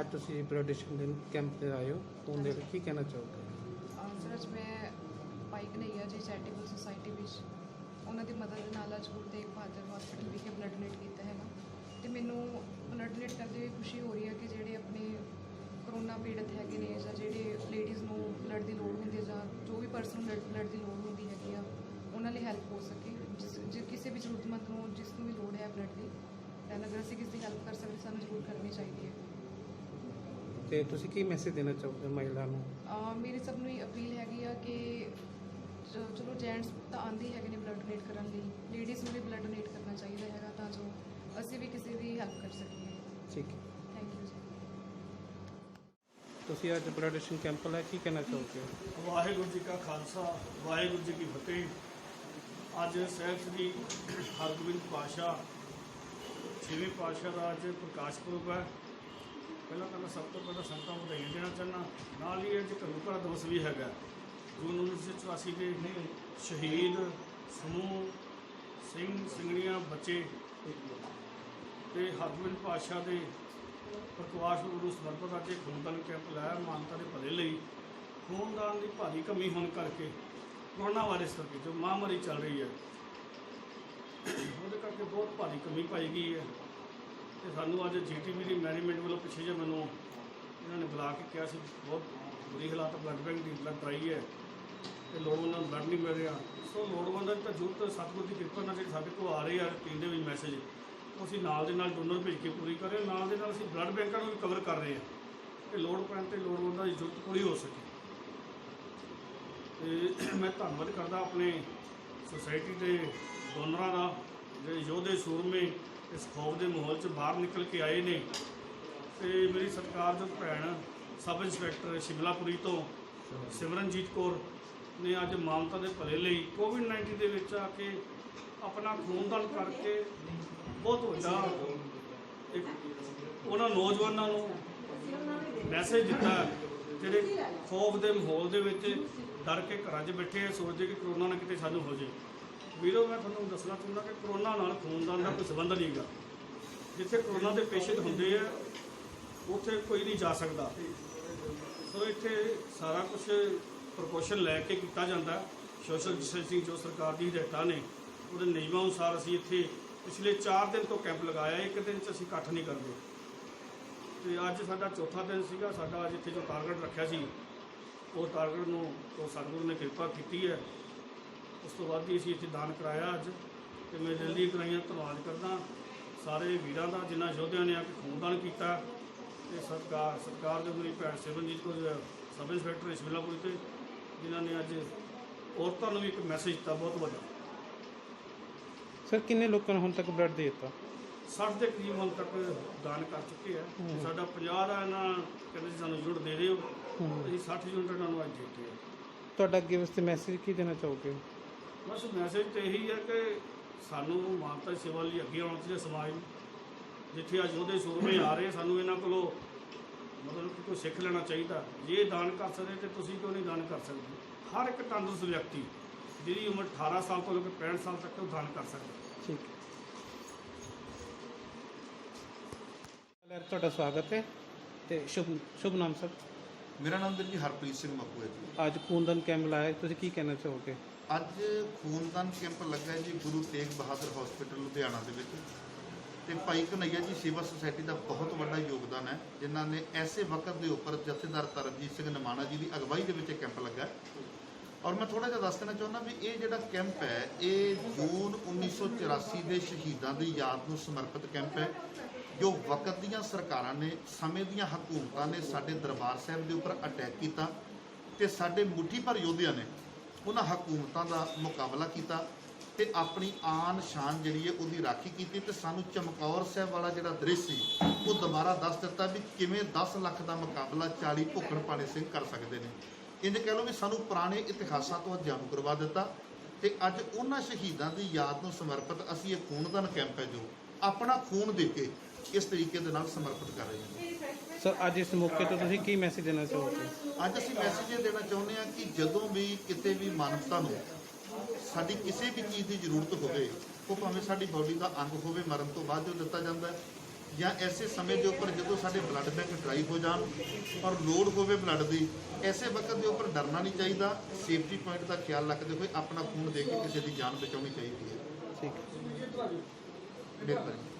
ਅੱਜ ਤੁਸੀਂ blood donation camp ਤੇ ਆਏ ਹੋ ਉਹਦੇ ਲਈ ਕੀ ਕਹਿਣਾ ਚਾਹੋਗੇ? ਸਰ, ਅੱਜ ਮੈਂ ਪਾਈ ਕਨਈਆ ਜੀ ਚੈਰੀਟੇਬਲ ਸੁਸਾਇਟੀ ਵਿੱਚ। ਉਹਨਾਂ ਦੀ ਮਦਦ ਦੇ ਨਾਲ ਅੱਜ ਗੁਰੂ ਤੇਗ ਬਹਾਦਰ ਹਸਪੀਟਲ ਵਿਖੇ ਬਲੱਡ ਡੋਨੇਟ ਕੀਤਾ ਹੈਗਾ ਤੇ ਮੈਨੂੰ ਬਲੱਡ ਡੋਨੇਟ ਕਰਦੇ ਹੋਏ ਖੁਸ਼ੀ ਹੋ ਰਹੀ ਹੈ ਕਿ ਜਿਹੜੇ ਆਪਣੇ ਕਰੋਨਾ ਪੀੜਤ ਹੈਗੇ ਨੇ ਜਾਂ ਜਿਹੜੇ ਲੇਡੀਜ਼ ਨੂੰ ਬਲੱਡ ਦੀ ਲੋੜ ਹੁੰਦੀ ਹੈ ਜਾਂ ਜੋ ਵੀ ਪਰਸਨ ਨੂੰ ਬਲੱਡ ਦੀ ਲੋੜ ਹੁੰਦੀ ਹੈਗੀ ਆ, ਉਹਨਾਂ ਲਈ ਹੈਲਪ ਹੋ ਸਕੇ। ਜਿਸ, ਜੇ ਕਿਸੇ ਵੀ ਜ਼ਰੂਰਤਮੰਦ ਨੂੰ, ਜਿਸ ਨੂੰ ਵੀ ਲੋੜ ਹੈ ਬਲੱਡ ਦੀ ਤਾਂ ਅਗਰ ਅਸੀਂ ਕਿਸੇ ਦੀ ਹੈਲਪ ਕਰ ਸਕਦੇ, ਸਾਨੂੰ ਜ਼ਰੂਰ ਕਰਨੀ ਚਾਹੀਦੀ ਹੈ। ਤੇ ਤੁਸੀਂ ਕੀ ਮੈਸੇਜ ਦੇਣਾ ਚਾਹੋਗੇ ਮਹਿਲਾ ਨੂੰ? ਅਹ ਮੇਰੀ ਸਭ ਨੂੰ ਇਹ ਅਪੀਲ ਹੈਗੀ ਆ ਕਿ ਚ- ਚਲੋ ਜੈਂਟਸ ਤਾਂ ਆਂਦੇ ਹੀ ਹੈਗੇ ਨੇ ਬਲੱਡ ਡੋਨੇਟ ਕਰਨ ਲਈ ਲੇਡੀਜ਼ ਨੂੰ ਵੀ ਬਲੱਡ ਡੋਨੇਟ ਕਰਨਾ ਚਾਹੀਦਾ ਹੈਗਾ ਤਾਂ ਜੋ ਅਸੀਂ ਵੀ ਕਿਸੇ ਦੀ ਹੈਲਪ ਕਰ ਸਕੀਏ। ਠੀਕ ਹੈ। ਥੈਂਕ ਯੂ ਜੀ। ਤੁਸੀਂ ਅੱਜ ਬਲੱਡ ਡੋਨੇਸ਼ਨ ਕੈਂਪ ਲਈ ਕੀ ਕਹਿਣਾ ਚਾਹੋਗੇ? ਵਾਹਿਗੁਰੂ ਜੀ ਕਾ ਖਾਲਸਾ ਵਾਹਿਗੁਰੂ ਜੀ ਕੀ ਫਤਿਹ। ਅੱਜ ਸਹਿਬ ਸ੍ਰੀ ਹਰਗੋਬਿੰਦ ਪਾਸ਼ਾ ਛੇਵੇਂ ਪਾਸ਼ਾ ਦਾ ਅੱਜ ਪ੍ਰਕਾਸ਼ ਪੁਰਬ ਹੈ। ਪਹਿਲਾਂ ਤਾਂ ਮੈਂ ਸਭ ਤੋਂ ਪਹਿਲਾਂ ਸੰਗਤਾਂ ਨੂੰ ਵਧਾਈਆਂ ਦੇਣਾ ਚਾਹੁੰਦਾ ਨਾਲ ਹੀ ਅੱਜ ਘਰੋਂ ਘਰ ਦਿਵਸ ਵੀ ਹੈਗਾ। ਜੂਨ 1984 ਦੇ ਸ਼ਹੀਦ ਸਮੂਹ ਸਿੰਘ ਸਿੰਘਣੀਆਂ ਬੱਚੇ ਤੇ ਹਰਗੋਬਿੰਦ ਪਾਸ਼ਾ ਦੇ ਪ੍ਰਕਾਸ਼ ਗੁਰੂ ਨੂੰ ਸਮਰਪਿਤ ਅੱਜ ਖੂਨਦਾਨ ਕੈਂਪ ਲਾਇਆ, ਮਾਨਤਾ ਦੇ ਭਲੇ ਲਈ। ਖੂਨਦਾਨ ਦੀ ਭਾਰੀ ਕਮੀ ਹੋਣ ਕਰਕੇ ਕਰੋਨਾ ਵਾਇਰਸ ਕਰਕੇ ਜੋ ਮਹਾਮਾਰੀ ਚੱਲ ਰਹੀ ਹੈ, ਉਹਦੇ ਕਰਕੇ ਬਹੁਤ ਭਾਰੀ ਕਮੀ ਪਾਈ ਗਈ ਹੈ। ਤੇ ਸਾਨੂੰ ਅੱਜ ਜੀਟੀਵੀ ਦੀ ਮੈਨੇਜਮੈਂਟ ਵੱਲੋਂ ਪਿੱਛੇ ਜੇ ਮੈਨੂੰ ਇਹਨਾਂ ਨੇ ਬੁਲਾ ਕੇ ਕਿਹਾ ਸੀ, ਬਹੁਤ ਬੁਰੀ ਹਾਲਾਤ ਬਲੱਡ ਬੈਂਕ ਦੀ ਬਲੱਡ ਆਈ ਹੈ ਤੇ ਲੋੜਵੰਦਾਂ ਨੂੰ ਬਲੱਡ ਨਹੀਂ ਮਿਲ ਰਿਹਾ। ਸੋ ਲੋੜਵੰਦਾਂ ਦੀ ਤਾਂ ਜ਼ਰੂਰਤ ਸਤਿਗੁਰ ਦੀ ਕਿਰਪਾ ਨਾਲ ਜਿਹੜੇ ਸਾਡੇ ਕੋਲ ਆ ਰਹੇ ਆ ਟੀਮ ਦੇ ਵਿੱਚ ਮੈਸੇਜ ਉਹ ਅਸੀਂ ਨਾਲ ਦੇ ਨਾਲ ਡੋਨਰ ਭੇਜ ਕੇ ਪੂਰੀ ਕਰ ਰਹੇ ਨਾਲ ਦੇ ਨਾਲ ਅਸੀਂ ਬਲੱਡ ਬੈਂਕਾਂ ਨੂੰ ਵੀ ਕਵਰ ਕਰ ਰਹੇ ਹਾਂ। ਕਿ ਲੋੜ ਪੈਣ ਤੇ ਲੋੜਵੰਦਾਂ ਦੀ ਜ਼ਰੂਰਤ ਪੂਰੀ ਹੋ ਸਕੇ। ਤੇ ਮੈਂ ਧੰਨਵਾਦ ਕਰਦਾ ਆਪਣੇ ਸੁਸਾਇਟੀ ਦੇ ਡੋਨਰਾਂ ਦਾ, ਜਿਹੜੇ ਯੋਧੇ, ਸੂਰਮੇ ਇਸ ਖੌਫ ਦੇ ਮਾਹੌਲ 'ਚ ਬਾਹਰ ਨਿਕਲ ਕੇ ਆਏ ਨੇ। ਤੇ ਮੇਰੀ ਸਤਿਕਾਰਯੋਗ ਭੈਣ ਸਬ ਇੰਸਪੈਕਟਰ ਸ਼ਿਮਲਾਪੁਰੀ ਤੋਂ ਸਿਮਰਨਜੀਤ ਕੌਰ ਨੇ ਅੱਜ ਮਾਨਤਾ ਦੇ ਭਲੇ ਲਈ ਕੋਵਿਡ 19 ਦੇ ਵਿੱਚ ਆ ਕੇ ਆਪਣਾ ਖੂਨਦਾਨ ਕਰਕੇ ਬਹੁਤ ਵੱਡਾ ਇੱਕ ਉਹਨਾਂ ਨੌਜਵਾਨਾਂ ਨੂੰ ਮੈਸੇਜ ਦਿੱਤਾ ਜਿਹੜੇ ਖੌਫ ਦੇ ਮਾਹੌਲ ਦੇ ਵਿੱਚ ਡਰ ਕੇ ਘਰਾਂ 'ਚ ਬੈਠੇ ਆ, ਸੋਚਦੇ ਕਿ ਕਰੋਨਾ ਨਾ ਕਿਤੇ ਸਾਨੂੰ ਹੋ ਜਾਵੇ ਵੀਰੋ, ਮੈਂ ਤੁਹਾਨੂੰ ਦੱਸਣਾ ਚਾਹੁੰਦਾ ਕਿ ਕਰੋਨਾ ਨਾਲ ਖੂਨਦਾਨ ਦਾ ਕੋਈ ਸੰਬੰਧ ਨਹੀਂਗਾ। ਜਿੱਥੇ ਕਰੋਨਾ ਦੇ ਪੇਸ਼ੈਂਟ ਹੁੰਦੇ ਆ, ਉੱਥੇ ਕੋਈ ਨਹੀਂ ਜਾ ਸਕਦਾ। ਸੋ ਇੱਥੇ ਸਾਰਾ ਕੁਝ ਪ੍ਰੋਪੋਸ਼ਨ ਲੈ ਕੇ ਕੀਤਾ ਜਾਂਦਾ। ਸੋਸ਼ਲ ਡਿਸਟੈਂਸਿੰਗ ਜੋ ਸਰਕਾਰ ਦੀ ਹਦਾਇਤਾਂ ਨੇ, ਉਹਦੇ ਨਿਯਮਾਂ ਅਨੁਸਾਰ ਅਸੀਂ ਇੱਥੇ ਪਿਛਲੇ 4 ਦਿਨ ਤੋਂ ਕੈਂਪ ਲਗਾਇਆ, ਇੱਕ ਦਿਨ 'ਚ ਅਸੀਂ ਇਕੱਠ ਨਹੀਂ ਕਰਦੇ। ਤੇ ਅੱਜ ਸਾਡਾ ਚੌਥਾ ਦਿਨ ਸੀਗਾ, ਸਾਡਾ ਅੱਜ ਇੱਥੇ ਜੋ ਟਾਰਗੇਟ ਰੱਖਿਆ ਸੀ, ਉਹ ਟਾਰਗੇਟ ਨੂੰ, ਉਹ ਸਤਿਗੁਰੂ ਨੇ ਕਿਰਪਾ ਕੀਤੀ ਹੈ। ਉਸ ਤੋਂ ਬਾਅਦ ਹੀ ਅਸੀਂ ਇੱਥੇ ਦਾਨ ਕਰਾਇਆ ਅੱਜ ਤੇ ਮੈਂ ਦਿਲ ਦੀ ਕਰਾਈਆਂ ਧੰਨਵਾਦ ਕਰਦਾ। ਸਾਰੇ ਵੀਰਾਂ ਦਾ ਜਿਨ੍ਹਾਂ ਯੋਧਿਆਂ ਨੇ ਆ ਕੇ ਖੂਨਦਾਨ ਕੀਤਾ ਤੇ ਸਰਕਾਰ ਸਰਕਾਰ ਦੇ ਮੇਰੀ ਭੈਣ ਸਿਮਰਨਜੀਤ ਜੋ ਹੈ, ਸਬ ਇੰਸਪੈਕਟਰ ਇਸਮਿਲਾਪੁਰੀ ਤੇ ਜਿਨ੍ਹਾਂ ਨੇ ਅੱਜ ਔਰਤਾਂ ਨੂੰ ਵੀ ਇੱਕ ਮੈਸੇਜ ਦਿੱਤਾ ਬਹੁਤ ਵੱਡਾ। ਸਰ ਕਿੰਨੇ ਲੋਕਾਂ ਨੇ ਹੁਣ ਤੱਕ ਬਲੱਡ ਦੇ ਦਿੱਤਾ? 60 ਦੇ ਕਰੀਬ ਹੁਣ ਤੱਕ ਦਾਨ ਕਰ ਚੁੱਕੇ ਆ। ਸਾਡਾ 50 ਦਾ ਇਹਨਾਂ ਕਹਿੰਦੇ ਸੀ ਸਾਨੂੰ ਯੂਨਿਟ ਦੇ ਦਿਓ। ਹੂੰ। ਅਸੀਂ 60 ਯੂਨਿਟ ਇਹਨਾਂ ਨੂੰ ਅੱਜ ਦਿੱਤੇ ਆ। ਤੁਹਾਡਾ ਅੱਗੇ ਵਾਸਤੇ ਮੈਸੇਜ ਕੀ ਦੇਣਾ ਚਾਹੋਗੇ? ਬਸ ਮੈਸੇਜ ਤੇ ਇਹੀ ਹੈ ਕਿ ਸਾਨੂੰ ਮਾਨਤਾ ਸੇਵਾ ਲਈ ਅੱਗੇ ਆਉਣਾ ਚਾਹੀਦਾ ਸਮਾਜ ਨੂੰ। ਜਿੱਥੇ ਅੱਜ ਉਹਦੇ ਸੂਰਮੇ ਆ ਰਹੇ ਸਾਨੂੰ ਇਹਨਾਂ ਕੋਲੋਂ ਮਤਲਬ ਕਿ ਕੋਈ ਸਿੱਖ ਲੈਣਾ ਚਾਹੀਦਾ। ਜੇ ਦਾਨ ਕਰ ਸਕਦੇ, ਤੇ ਤੁਸੀਂ ਕਿਉਂ ਨਹੀਂ ਦਾਨ ਕਰ ਸਕਦੇ? ਹਰ ਇੱਕ ਤੰਦਰੁਸਤ ਵਿਅਕਤੀ ਜਿਹਦੀ ਉਮਰ 18 ਸਾਲ ਤੋਂ ਲੈ ਕੇ 65 ਸਾਲ ਤੱਕ ਉਹ ਦਾਨ ਕਰ ਸਕਦਾ। ਠੀਕ। ਹੈ ਤੁਹਾਡਾ ਸਵਾਗਤ ਹੈ ਤੇ ਸ਼ੁਭ ਸ਼ੁਭ ਨਾਮ, ਸਰ। ਮੇਰਾ ਨਾਮ ਜੀ ਹਰਪ੍ਰੀਤ ਸਿੰਘ ਮੱਕੂ ਹੈ ਜੀ। ਅੱਜ ਖੂਨਦਾਨ ਕੈਂਪ ਲਾਇਆ ਤੁਸੀਂ ਕੀ ਕਹਿਣਾ ਚਾਹੋਗੇ? ਅੱਜ ਖੂਨਦਾਨ ਕੈਂਪ ਲੱਗਾ ਹੈ ਜੀ ਗੁਰੂ ਤੇਗ ਬਹਾਦਰ ਹਸਪੀਟਲ ਲੁਧਿਆਣਾ ਦੇ ਵਿੱਚ। ਤੇ ਭਾਈ ਕਨਈਆ ਜੀ ਸੇਵਾ ਸੁਸਾਇਟੀ ਦਾ ਬਹੁਤ ਵੱਡਾ ਯੋਗਦਾਨ ਹੈ ਜਿਨ੍ਹਾਂ ਨੇ ਐਸੇ ਵਕਤ ਦੇ ਉੱਪਰ ਜਥੇਦਾਰ ਤਰਨਜੀਤ ਸਿੰਘ ਨਿਮਾਣਾ ਜੀ ਦੀ ਅਗਵਾਈ ਦੇ ਵਿੱਚ ਇਹ ਕੈਂਪ ਲੱਗਾ ਹੈ। ਔਰ ਮੈਂ ਥੋੜਾ ਜਿਹਾ ਦੱਸ ਦੇਣਾ ਚਾਹੁੰਦਾ ਵੀ ਇਹ ਜਿਹੜਾ ਕੈਂਪ ਹੈ, ਇਹ ਜੂਨ 1984 ਦੇ ਸ਼ਹੀਦਾਂ ਦੀ ਯਾਦ ਨੂੰ ਸਮਰਪਿਤ ਕੈਂਪ ਹੈ, ਜੋ ਵਕਤ ਦੀਆਂ ਸਰਕਾਰਾਂ ਨੇ, ਸਮੇਂ ਦੀਆਂ ਹਕੂਮਤਾਂ ਨੇ ਸਾਡੇ ਦਰਬਾਰ ਸਾਹਿਬ ਦੇ ਉੱਪਰ ਅਟੈਕ ਕੀਤਾ ਤੇ ਸਾਡੇ ਮੁੱਠੀ ਭਰ ਯੋਧਿਆਂ ਨੇ ਉਹਨਾਂ ਹਕੂਮਤਾਂ ਦਾ ਮੁਕਾਬਲਾ ਕੀਤਾ ਤੇ ਆਪਣੀ ਆਨ ਸ਼ਾਨ ਜਿਹੜੀ ਹੈ ਉਹਦੀ ਰਾਖੀ ਕੀਤੀ ਤੇ ਸਾਨੂੰ ਚਮਕੌਰ ਸਾਹਿਬ ਵਾਲਾ ਜਿਹੜਾ ਦ੍ਰਿਸ਼ ਸੀ, ਉਹ ਦੁਬਾਰਾ ਦੱਸ ਦਿੱਤਾ ਵੀ ਕਿਵੇਂ 10 ਲੱਖ ਦਾ ਮੁਕਾਬਲਾ 40 ਭੁੱਖਣ ਪਾਣੇ ਸਿੰਘ ਕਰ ਸਕਦੇ ਨੇ। ਇੰਜ ਕਹਿ ਲਓ ਵੀ ਸਾਨੂੰ ਪੁਰਾਣੇ ਇਤਿਹਾਸਾਂ ਤੋਂ ਜਾਣੂ ਕਰਵਾ ਦਿੱਤਾ ਤੇ ਅੱਜ ਉਹਨਾਂ ਸ਼ਹੀਦਾਂ ਦੀ ਯਾਦ ਨੂੰ ਸਮਰਪਿਤ ਅਸੀਂ ਇਹ ਖੂਨਦਾਨ ਕੈਂਪ ਹੈ ਜੋ ਆਪਣਾ ਖੂਨ ਦੇ ਕੇ ਇਸ ਤਰੀਕੇ ਦੇ ਨਾਲ ਸਮਰਪਿਤ ਕਰ ਰਹੇ ਹਾਂ। ਸਰ ਅੱਜ ਇਸ ਮੌਕੇ ਤੋਂ ਤੁਸੀਂ ਕੀ ਮੈਸੇਜ ਦੇਣਾ ਚਾਹੋਗੇ? ਅੱਜ ਅਸੀਂ ਮੈਸੇਜ ਇਹ ਦੇਣਾ ਚਾਹੁੰਦੇ ਹਾਂ ਕਿ ਜਦੋਂ ਵੀ ਕਿਤੇ ਵੀ ਮਾਨਵਤਾ ਨੂੰ ਸਾਡੀ ਕਿਸੇ ਵੀ ਚੀਜ਼ ਦੀ ਜ਼ਰੂਰਤ ਹੋਵੇ ਉਹ ਭਾਵੇਂ ਸਾਡੀ ਬਾਡੀ ਦਾ ਅੰਗ ਹੋਵੇ ਮਰਨ ਤੋਂ ਬਾਅਦ ਜੋ ਦਿੱਤਾ ਜਾਂਦਾ ਹੈ ਜਾਂ ਐਸੇ ਸਮੇਂ ਦੇ ਉੱਪਰ ਜਦੋਂ ਸਾਡੇ ਬਲੱਡ ਬੈਂਕ ਡਰਾਈ ਹੋ ਜਾਣ ਔਰ ਲੋੜ ਹੋਵੇ ਬਲੱਡ ਦੀ ਐਸੇ ਵਕਤ ਦੇ ਉੱਪਰ ਡਰਨਾ ਨਹੀਂ ਚਾਹੀਦਾ। ਸੇਫਟੀ ਪੁਆਇੰਟ ਦਾ ਖਿਆਲ ਰੱਖਦੇ ਹੋਏ ਆਪਣਾ ਖੂਨ ਦੇ ਕੇ ਕਿਸੇ ਦੀ ਜਾਨ ਬਚਾਉਣੀ ਚਾਹੀਦੀ ਹੈ। ਠੀਕ ਮਿਹਰਬਾਨੀ